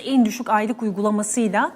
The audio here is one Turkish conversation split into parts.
en düşük aylık uygulamasıyla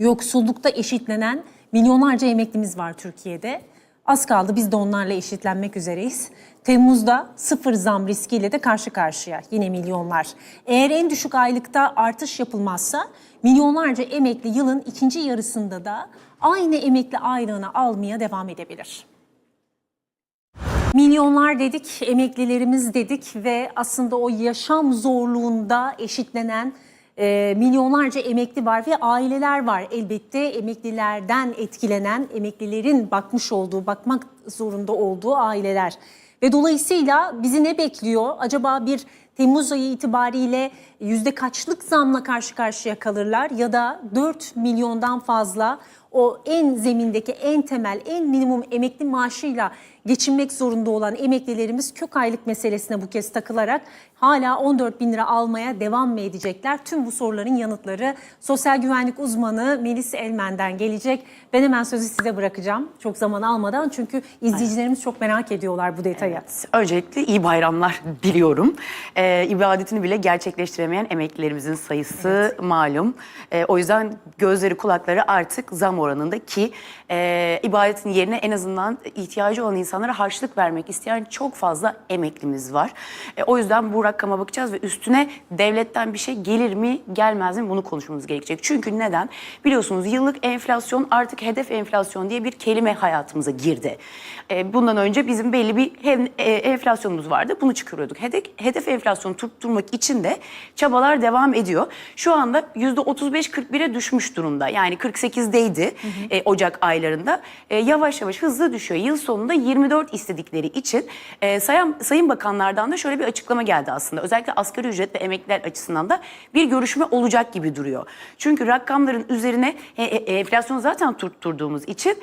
yoksullukta eşitlenen milyonlarca emeklimiz var Türkiye'de. Az kaldı biz de onlarla eşitlenmek üzereyiz. Temmuz'da sıfır zam riskiyle de karşı karşıya yine milyonlar. Eğer en düşük aylıkta artış yapılmazsa milyonlarca emekli yılın ikinci yarısında da aynı emekli aylığını almaya devam edebilir. Milyonlar dedik, emeklilerimiz dedik ve aslında o yaşam zorluğunda eşitlenen e, milyonlarca emekli var ve aileler var. Elbette emeklilerden etkilenen, emeklilerin bakmış olduğu, bakmak zorunda olduğu aileler. Ve dolayısıyla bizi ne bekliyor? Acaba bir Temmuz ayı itibariyle yüzde kaçlık zamla karşı karşıya kalırlar ya da 4 milyondan fazla o en zemindeki en temel en minimum emekli maaşıyla geçinmek zorunda olan emeklilerimiz kök aylık meselesine bu kez takılarak hala 14 bin lira almaya devam mı edecekler? Tüm bu soruların yanıtları sosyal güvenlik uzmanı Melis Elmen'den gelecek. Ben hemen sözü size bırakacağım çok zaman almadan çünkü izleyicilerimiz çok merak ediyorlar bu detayı. Öncelikle iyi bayramlar diliyorum. Ee, ibadetini bile gerçekleştiremeyen emeklilerimizin sayısı malum. Ee, o yüzden gözleri kulakları artık zam oranında ki e, ibadetin yerine en azından ihtiyacı olan insanlara harçlık vermek isteyen çok fazla emeklimiz var. E, o yüzden bu rakama bakacağız ve üstüne devletten bir şey gelir mi gelmez mi bunu konuşmamız gerekecek. Çünkü neden? Biliyorsunuz yıllık enflasyon artık hedef enflasyon diye bir kelime hayatımıza girdi. E, bundan önce bizim belli bir hem, e, enflasyonumuz vardı. Bunu çıkarıyorduk. Hedef, hedef enflasyonu tutturmak için de çabalar devam ediyor. Şu anda %35-41'e düşmüş durumda. Yani 48'deydi e, Ocak aylarında. E, yavaş yavaş hızlı düşüyor. Yıl sonunda 24 istedikleri için e, sayın, sayın bakanlardan da şöyle bir açıklama geldi aslında. Özellikle asgari ücret ve emekliler açısından da bir görüşme olacak gibi duruyor. Çünkü rakamların üzerine e, e, enflasyonu zaten tutturduğumuz için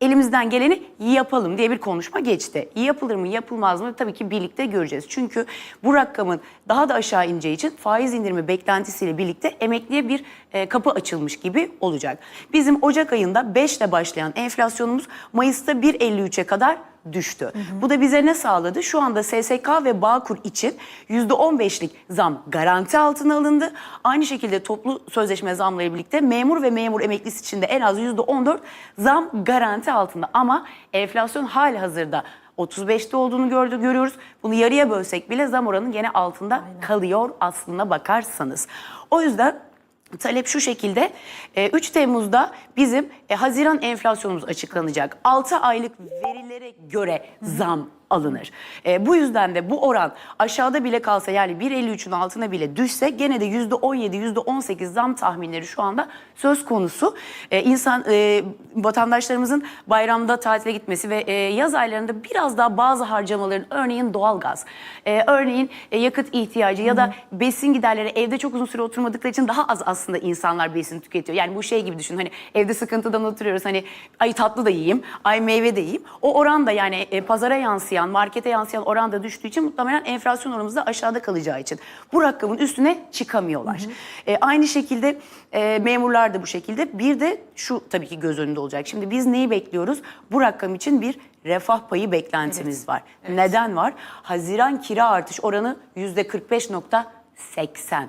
elimizden geleni yapalım diye bir konuşma geçti. Yapılır mı yapılmaz mı tabii ki birlikte göreceğiz. Çünkü bu rakamın daha da aşağı ineceği için faiz indirimi beklentisiyle birlikte emekliye bir e, kapı açılmış gibi olacak. Bizim Ocak ayında 5 ile başlayan enflasyonumuz Mayıs'ta 1.53'e kadar düştü. Bu da bize ne sağladı? Şu anda SSK ve Bağkur için %15'lik zam garanti altına alındı. Aynı şekilde toplu sözleşme zamları birlikte memur ve memur emeklisi için de en az %14 zam garanti altında. Ama enflasyon hali hazırda 35'te olduğunu gördü, görüyoruz. Bunu yarıya bölsek bile zam oranının gene altında kalıyor aslına bakarsanız. O yüzden Talep şu şekilde, e, 3 Temmuz'da bizim e, Haziran enflasyonumuz açıklanacak. 6 aylık verilere göre zam alınır. E, bu yüzden de bu oran aşağıda bile kalsa yani 1.53'ün altına bile düşse gene de %17, %18 zam tahminleri şu anda söz konusu. E, insan e, vatandaşlarımızın bayramda tatile gitmesi ve e, yaz aylarında biraz daha bazı harcamaların örneğin doğalgaz, e, örneğin e, yakıt ihtiyacı ya da besin giderleri evde çok uzun süre oturmadıkları için daha az aslında insanlar besin tüketiyor. Yani bu şey gibi düşün hani evde sıkıntıdan oturuyoruz hani ay tatlı da yiyeyim, ay meyve de yiyeyim. O oran da yani e, pazara yansıyan, markete yansıyan oran da düştüğü için muhtemelen enflasyon oranımız da aşağıda kalacağı için bu rakamın üstüne çıkamıyorlar. E, aynı şekilde e, memurlar da bu şekilde. Bir de şu tabii ki göz önünde olacak. Şimdi biz neyi bekliyoruz? Bu rakam için bir refah payı beklentimiz var. Neden var? Haziran kira artış oranı %45.80.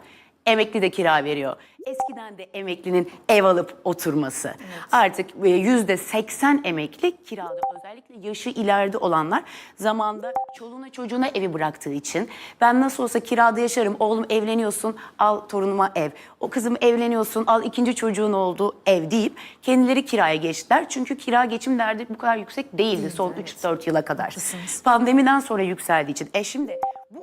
Emekli de kira veriyor. Eskiden de emeklinin ev alıp oturması. Artık e, yüzde seksen emekli kirada. Özellikle yaşı ileride olanlar zamanda çoluğuna çocuğuna evi bıraktığı için ben nasıl olsa kirada yaşarım. Oğlum evleniyorsun al torunuma ev. O kızım evleniyorsun al ikinci çocuğun oldu ev deyip kendileri kiraya geçtiler. Çünkü kira geçim derdi bu kadar yüksek değildi son 3-4 yıla kadar. Pandemiden sonra yükseldiği için. E şimdi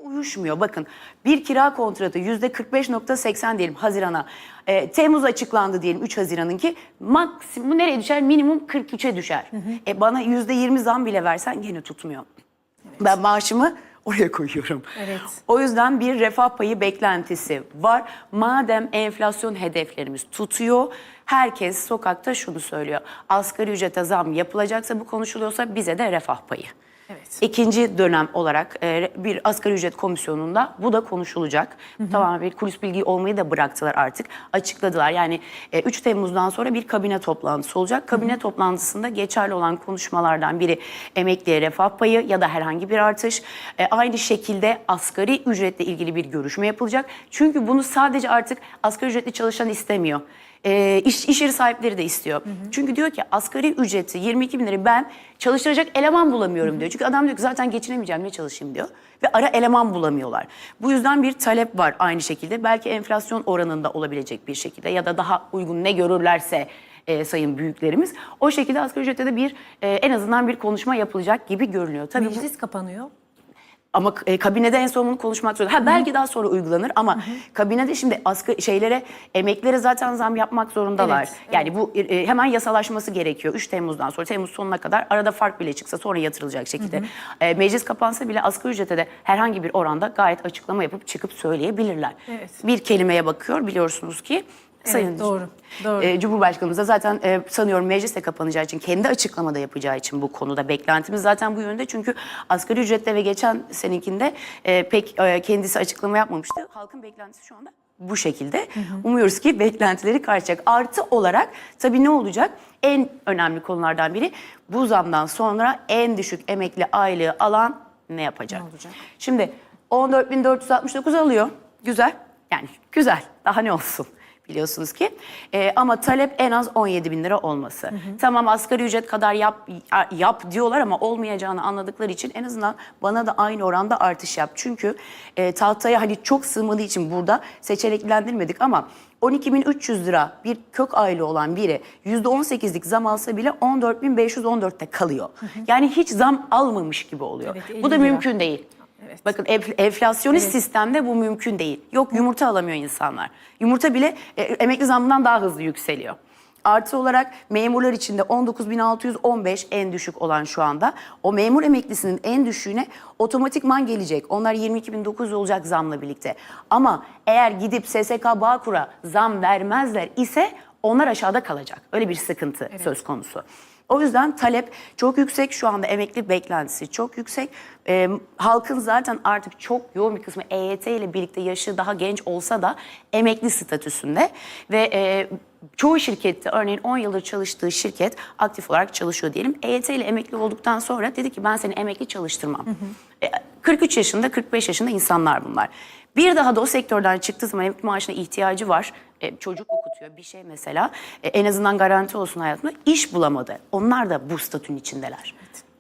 uyuşmuyor. Bakın bir kira kontratı yüzde 45.80 diyelim Haziran'a. E, Temmuz açıklandı diyelim 3 Haziran'ınki. Maksimum nereye düşer? Minimum 43'e düşer. E, bana yüzde 20 zam bile versen gene tutmuyor. Ben maaşımı oraya koyuyorum. Evet. O yüzden bir refah payı beklentisi var. Madem enflasyon hedeflerimiz tutuyor, herkes sokakta şunu söylüyor. Asgari ücrete zam yapılacaksa bu konuşuluyorsa bize de refah payı. Evet. İkinci dönem olarak e, bir asgari ücret komisyonunda bu da konuşulacak. Tamamen bir kulis bilgi olmayı da bıraktılar artık. Açıkladılar. Yani e, 3 Temmuz'dan sonra bir kabine toplantısı olacak. Kabine toplantısında geçerli olan konuşmalardan biri emekliye refah payı ya da herhangi bir artış. E, aynı şekilde asgari ücretle ilgili bir görüşme yapılacak. Çünkü bunu sadece artık asgari ücretli çalışan istemiyor. E, iş, iş yeri sahipleri de istiyor. Çünkü diyor ki asgari ücreti 22 bin lirayı ben çalıştıracak eleman bulamıyorum diyor. Çünkü adam diyor ki zaten geçinemeyeceğim ne çalışayım diyor. Ve ara eleman bulamıyorlar. Bu yüzden bir talep var aynı şekilde. Belki enflasyon oranında olabilecek bir şekilde ya da daha uygun ne görürlerse e, sayın büyüklerimiz. O şekilde asgari ücrette de bir e, en azından bir konuşma yapılacak gibi görünüyor. Tabii bu- Meclis kapanıyor. Ama e, kabinede en son bunu konuşmak zorunda. Ha belki daha sonra uygulanır ama kabinede şimdi asgari şeylere emeklere zaten zam yapmak zorundalar. Evet, Yani bu e, hemen yasalaşması gerekiyor. 3 Temmuz'dan sonra Temmuz sonuna kadar arada fark bile çıksa sonra yatırılacak şekilde. E, meclis kapansa bile asgari ücrete de herhangi bir oranda gayet açıklama yapıp çıkıp söyleyebilirler. Evet. Bir kelimeye bakıyor biliyorsunuz ki Sayın doğru, doğru. e, Cumhurbaşkanımız da zaten e, sanıyorum meclis de kapanacağı için kendi açıklamada yapacağı için bu konuda beklentimiz zaten bu yönde. Çünkü asgari ücretle ve geçen seninkinde e, pek e, kendisi açıklama yapmamıştı. Halkın beklentisi şu anda bu şekilde. Umuyoruz ki beklentileri karşılayacak. Artı olarak tabii ne olacak? En önemli konulardan biri bu zamdan sonra en düşük emekli aylığı alan ne yapacak? Ne olacak? Şimdi 14.469 alıyor. Güzel. Yani güzel. Daha ne olsun? Biliyorsunuz ki. Ee, ama talep en az 17 bin lira olması. Tamam asgari ücret kadar yap yap diyorlar ama olmayacağını anladıkları için en azından bana da aynı oranda artış yap. Çünkü e, tahtaya hani çok sığmadığı için burada seçeneklendirmedik ama 12.300 lira bir kök aylığı olan biri %18'lik zam alsa bile 14.514'te kalıyor. Yani hiç zam almamış gibi oluyor. Evet, Bu da 50 lira. mümkün değil. Evet. Bakın enf- enflasyonist sistemde bu mümkün değil. Yok yumurta alamıyor insanlar. Yumurta bile e, emekli zammından daha hızlı yükseliyor. Artı olarak memurlar içinde 19.615 en düşük olan şu anda. O memur emeklisinin en düşüğüne otomatikman gelecek. Onlar 22.900 olacak zamla birlikte. Ama eğer gidip SSK Bağkur'a zam vermezler ise onlar aşağıda kalacak. Öyle bir sıkıntı söz konusu. O yüzden talep çok yüksek. Şu anda emekli beklentisi çok yüksek. Ee, halkın zaten artık çok yoğun bir kısmı EYT ile birlikte yaşı daha genç olsa da emekli statüsünde. Ve e, çoğu şirkette örneğin 10 yıldır çalıştığı şirket aktif olarak çalışıyor diyelim. EYT ile emekli olduktan sonra dedi ki ben seni emekli çalıştırmam. E, 43 yaşında 45 yaşında insanlar bunlar. Bir daha da o sektörden çıktığı zaman emekli maaşına ihtiyacı var. E, çocuk okutuyor bir şey mesela. E, en azından garanti olsun hayatında. İş bulamadı. Onlar da bu statünün içindeler.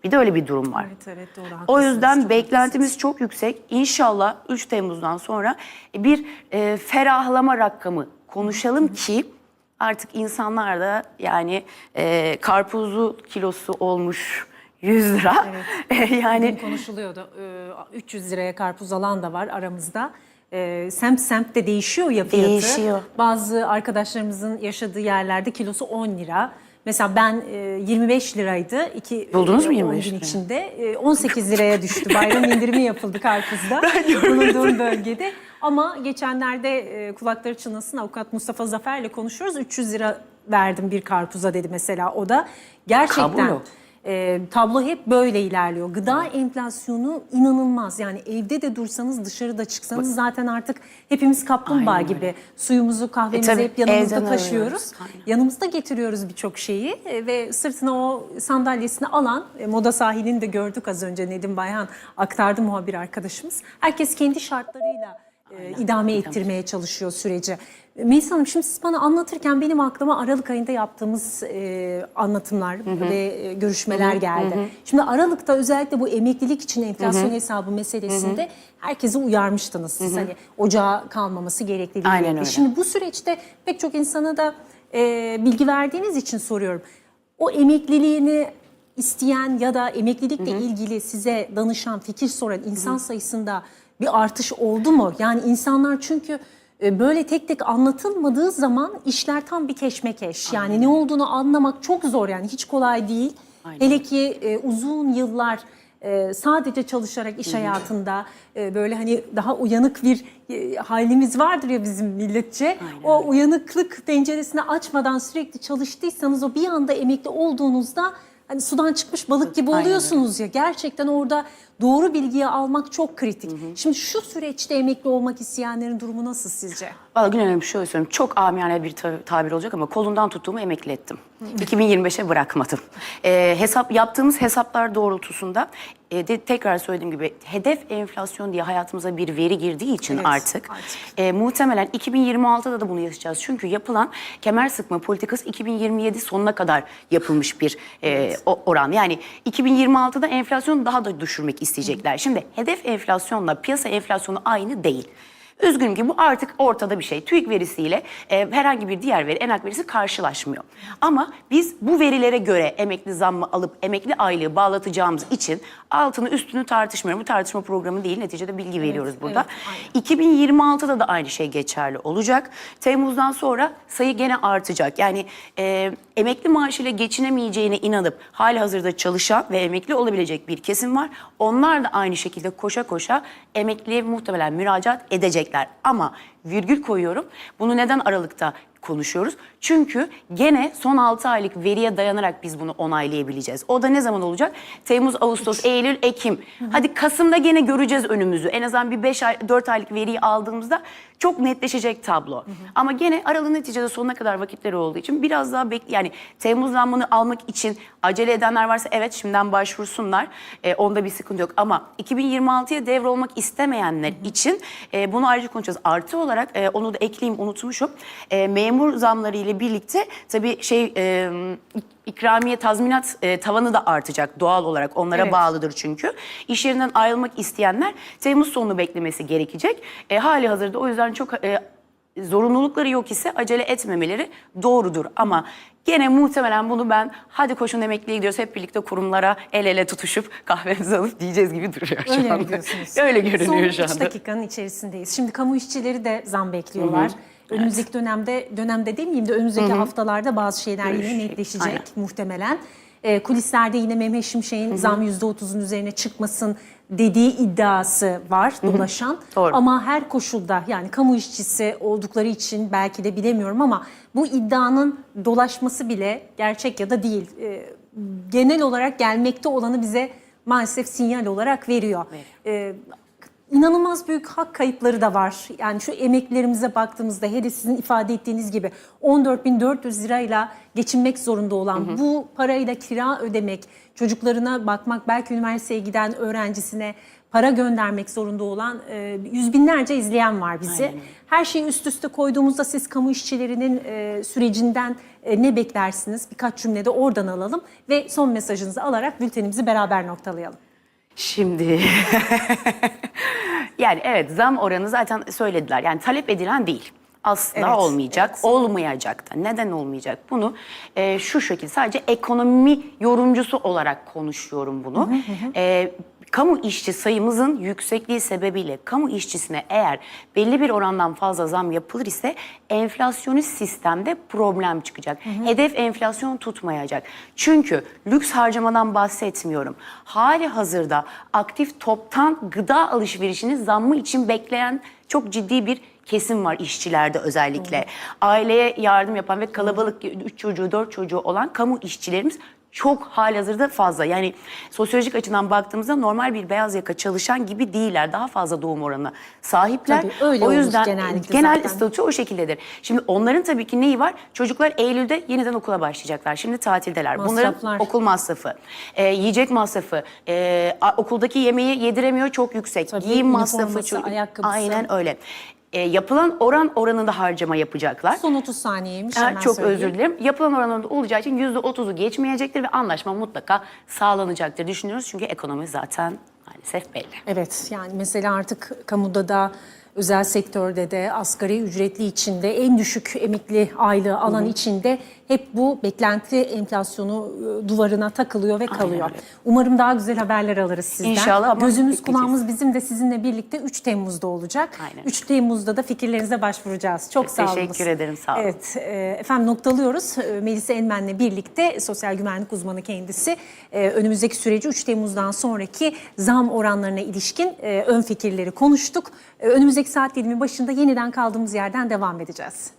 Bir de öyle bir durum var. Evet, evet, doğru, O yüzden çok beklentimiz çok yüksek. İnşallah 3 Temmuz'dan sonra bir e, ferahlama rakamı konuşalım ki artık insanlar da yani e, karpuzu kilosu olmuş 100 lira. yani Bugün konuşuluyordu. Ee, 300 liraya karpuz alan da var aramızda. Ee, semt semt de değişiyor ya fiyatı. Değişiyor. Bazı arkadaşlarımızın yaşadığı yerlerde kilosu 10 lira. Mesela ben e, 25 liraydı. İki, Buldunuz mu e, 25 10 gün lirayı? içinde. E, 18 liraya düştü. Bayram indirimi yapıldı karpuzda. Bulunduğum bölgede. Ama geçenlerde e, kulakları çınlasın avukat Mustafa Zafer'le konuşuyoruz. 300 lira verdim bir karpuza dedi mesela o da. Gerçekten Kabul o. e, tablo hep böyle ilerliyor. Gıda enflasyonu inanılmaz. Yani evde de dursanız dışarıda çıksanız zaten artık hepimiz kaplumbağa Aynen gibi suyumuzu kahvemizi E tabii, hep yanımızda evden taşıyoruz. alıyoruz. Aynen. Yanımızda getiriyoruz birçok şeyi e, ve sırtına o sandalyesini alan e, Moda Sahili'ni de gördük az önce Nedim Bayhan aktardı muhabir arkadaşımız. Herkes kendi şartlarıyla e, idame ettirmeye çalışıyor süreci. Melisa Hanım şimdi siz bana anlatırken benim aklıma Aralık ayında yaptığımız e, anlatımlar ve e, görüşmeler geldi. Şimdi Aralık'ta özellikle bu emeklilik için enflasyon hesabı meselesinde herkesi uyarmıştınız siz. Hani ocağa kalmaması gerekliliği. Aynen öyle. Şimdi bu süreçte pek çok insana da e, bilgi verdiğiniz için soruyorum. O emekliliğini isteyen ya da emeklilikle ilgili size danışan, fikir soran insan sayısında bir artış oldu mu? Yani insanlar çünkü e, böyle tek tek anlatılmadığı zaman işler tam bir keşmekeş. Yani ne olduğunu anlamak çok zor yani hiç kolay değil. Aynen. Hele ki e, uzun yıllar e, sadece çalışarak iş hayatında e, böyle hani daha uyanık bir e, halimiz vardır ya bizim milletçe. O uyanıklık penceresini açmadan sürekli çalıştıysanız o bir anda emekli olduğunuzda hani sudan çıkmış balık gibi Aynen oluyorsunuz ya. Gerçekten orada doğru bilgiyi almak çok kritik. Şimdi şu süreçte emekli olmak isteyenlerin durumu nasıl sizce? Valla Gülhan Hanım şöyle söyleyeyim. Çok amiyane bir ta- tabir olacak ama kolundan tuttuğumu emekli ettim. 2025'e bırakmadım. Ee, hesap yaptığımız hesaplar doğrultusunda e, de, tekrar söylediğim gibi hedef enflasyon diye hayatımıza bir veri girdiği için Evet, artık, artık. e, muhtemelen 2026'da da bunu yaşayacağız. Çünkü yapılan kemer sıkma politikası 2027 sonuna kadar yapılmış bir e, o- oran. Yani 2026'da enflasyonu daha da düşürmek isteyecekler. Şimdi hedef enflasyonla piyasa enflasyonu aynı değil. Üzgünüm ki bu artık ortada bir şey. TÜİK verisiyle e, herhangi bir diğer veri, enak verisi karşılaşmıyor. Ama biz bu verilere göre emekli zammı alıp emekli aylığı bağlatacağımız için altını üstünü tartışmıyorum. Bu tartışma programı değil, neticede bilgi veriyoruz burada. evet, 2026'da da aynı şey geçerli olacak. Temmuz'dan sonra sayı gene artacak. Yani e, emekli maaşıyla geçinemeyeceğine inanıp hali hazırda çalışan ve emekli olabilecek bir kesim var. Onlar da aynı şekilde koşa koşa emekliye muhtemelen müracaat edecekler. Ama virgül koyuyorum. Bunu neden Aralık'ta konuşuyoruz? Çünkü gene son 6 aylık veriye dayanarak biz bunu onaylayabileceğiz. O da ne zaman olacak? Temmuz, Ağustos, Eylül, Ekim. Hadi Kasım'da gene göreceğiz önümüzü. En azından bir 5 ay, 4 aylık veriyi aldığımızda çok netleşecek tablo. Ama gene aralığın neticede sonuna kadar vakitleri olduğu için biraz daha bek yani Temmuz zammını almak için acele edenler varsa evet şimdiden başvursunlar. Ee, onda bir sıkıntı yok. Ama 2026'ya devrolmak istemeyenler için e, bunu ayrıca konuşacağız. Artı olarak e, onu da ekleyeyim unutmuşum. E, memur zamları ile birlikte tabii şey e, ikramiye tazminat e, tavanı da artacak doğal olarak onlara Evet. bağlıdır çünkü. İş yerinden ayrılmak isteyenler Temmuz sonunu beklemesi gerekecek. E, hali hazırda o yüzden çok e, zorunlulukları yok ise acele etmemeleri doğrudur. Ama gene muhtemelen bunu ben hadi koşun emekliye gidiyoruz hep birlikte kurumlara el ele tutuşup kahvemizi alıp diyeceğiz gibi duruyor şu Öyle anda. mi diyorsunuz? Öyle görünüyor Son şu üç anda. dakikanın içerisindeyiz. Şimdi kamu işçileri de zam bekliyorlar. Önümüzdeki dönemde, dönemde demeyeyim de önümüzdeki haftalarda bazı şeyler yine Görüşecek, netleşecek aynen. muhtemelen. Ee, kulislerde yine Mehmet Şimşek'in zam %30'un üzerine çıkmasın dediği iddiası var dolaşan. Doğru. Ama her koşulda yani kamu işçisi oldukları için belki de bilemiyorum ama bu iddianın dolaşması bile gerçek ya da değil. Ee, genel olarak gelmekte olanı bize maalesef sinyal olarak veriyor. Ee, İnanılmaz büyük hak kayıpları da var. Yani şu emeklilerimize baktığımızda hele sizin ifade ettiğiniz gibi 14.400 lirayla geçinmek zorunda olan bu parayla kira ödemek, çocuklarına bakmak, belki üniversiteye giden öğrencisine para göndermek zorunda olan e, yüz binlerce izleyen var bizi. Aynen. Her şeyi üst üste koyduğumuzda siz kamu işçilerinin e, sürecinden e, ne beklersiniz? Birkaç cümlede oradan alalım ve son mesajınızı alarak bültenimizi beraber noktalayalım. Şimdi yani evet zam oranı zaten söylediler. Yani talep edilen değil. Aslında Evet, olmayacak, evet. olmayacak da. Neden olmayacak? Bunu e, şu şekilde sadece ekonomi yorumcusu olarak konuşuyorum bunu. E, kamu işçi sayımızın yüksekliği sebebiyle kamu işçisine eğer belli bir orandan fazla zam yapılır ise enflasyonist sistemde problem çıkacak. Hedef enflasyon tutmayacak. Çünkü lüks harcamadan bahsetmiyorum. Hali hazırda aktif toptan gıda alışverişini zammı için bekleyen çok ciddi bir kesim var işçilerde özellikle. Aileye yardım yapan ve kalabalık 3 çocuğu 4 çocuğu olan kamu işçilerimiz çok halihazırda fazla. Yani sosyolojik açıdan baktığımızda normal bir beyaz yaka çalışan gibi değiller. Daha fazla doğum oranına sahipler. Tabii, öyle o yüzden genellikle genel zaten. statü o şekildedir. Şimdi onların tabii ki neyi var? Çocuklar Eylül'de yeniden okula başlayacaklar. Şimdi tatildeler. Masraflar. Bunların okul masrafı, e, yiyecek masrafı, e, okuldaki yemeği yediremiyor çok yüksek. Tabii, Giyim masrafı. ayakkabısı. Aynen öyle. E, yapılan oran oranında harcama yapacaklar. Son 30 saniyeymiş hemen çok söyleyeyim. özür dilerim. Yapılan oranında olacağı için yüzde otuzu geçmeyecektir ve anlaşma mutlaka sağlanacaktır düşünüyoruz. Çünkü ekonomi zaten maalesef belli. Evet yani mesela artık kamuda da özel sektörde de asgari ücretli içinde en düşük emekli aylığı alan içinde hep bu beklenti enflasyonu e, duvarına takılıyor ve kalıyor. Umarım daha güzel haberler alırız sizden. İnşallah ama Gözümüz kulağımız bizim de sizinle birlikte 3 Temmuz'da olacak. Aynen. 3 Temmuz'da da fikirlerinize başvuracağız. Çok sağ olun. Teşekkür ederim, sağ olun. Evet e, efendim noktalıyoruz. E, Melisa Enmen'le birlikte sosyal güvenlik uzmanı kendisi e, önümüzdeki süreci 3 Temmuz'dan sonraki zam oranlarına ilişkin e, ön fikirleri konuştuk. E, Önümüzdeki saat dilimi başında yeniden kaldığımız yerden devam edeceğiz.